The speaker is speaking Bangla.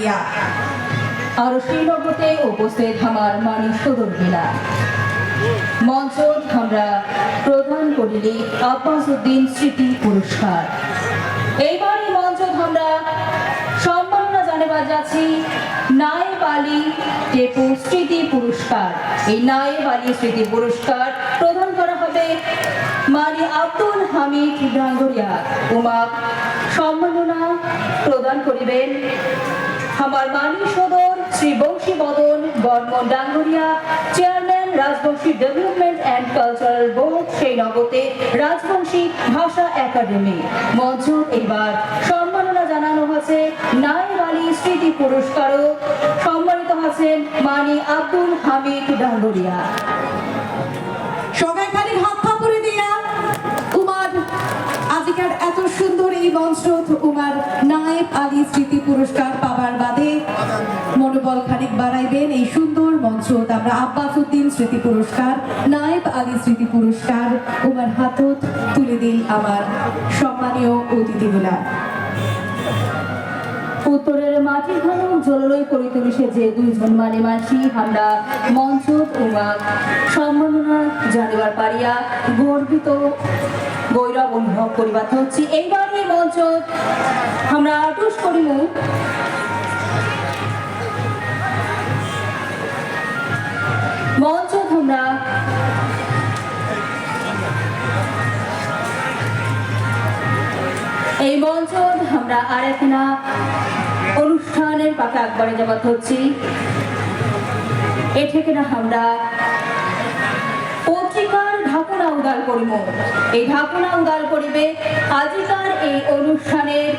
ডাঙ্গরিয়া আর সেই উপস্থিত আমার মানুষ সদর বিলা মঞ্চ আমরা প্রদান করিলে আব্বাস উদ্দিন স্মৃতি পুরস্কার। এইবার এই মঞ্চ আমরা সম্মাননা জানাবার যাচ্ছি নায়েব আলী টেপু স্মৃতি পুরস্কার। এই নায়েব আলী স্মৃতি পুরস্কার প্রদান করা হবে মানি আব্দুল হামিদ ডাঙ্গরিয়া। উমা, সম্মাননা প্রদান করিবেন আমার মানি সদর Shri Bansi Badan Barman Dangaria, chairman, Rajbanshi development and cultural board, সেই নগতে রাজবংশী ভাষা একাডেমি। মঞ্চ এবার সম্মাননা জানানো হয়েছে নায়েব আলী স্মৃতি পুরস্কারও। সম্মানিত হচ্ছেন মানি আব্দুল হামিদ ডাঙ্গরিয়া। সবাই হাত থাপড়ে দিয়া। উমার, আজিকার এত সুন্দর এই মঞ্চ, উমার নায়েব আলী স্মৃতি এই সুন্দর মঞ্চ আমরা আব্বাস উদ্দিন স্মৃতি পুরস্কার, নায়েব আলী স্মৃতি পুরস্কার, উমার হাতত তুলে দিই আমার সম্মানীয় অতিথিগুলা। উত্তরের মাটি ঘন জললই পরিতবিষে যে দুইজন মানে মাসি আমরা মঞ্চ উমা। সম্মাননা জানিবার পারিয়া গর্বিত গৌরব অনুভব করিবার হচ্ছি এইবার এই মঞ্চ আমরা আটুস করিব এই মঞ্চ আমরা আরেক না অনুষ্ঠানের পাকে একবারে যাবাত হচ্ছি এ থেকে না আমরা পত্রিকার ঢাকনা উদাল করিব। এই ঢাকনা উদাল করিবে আজিকার এই অনুষ্ঠানের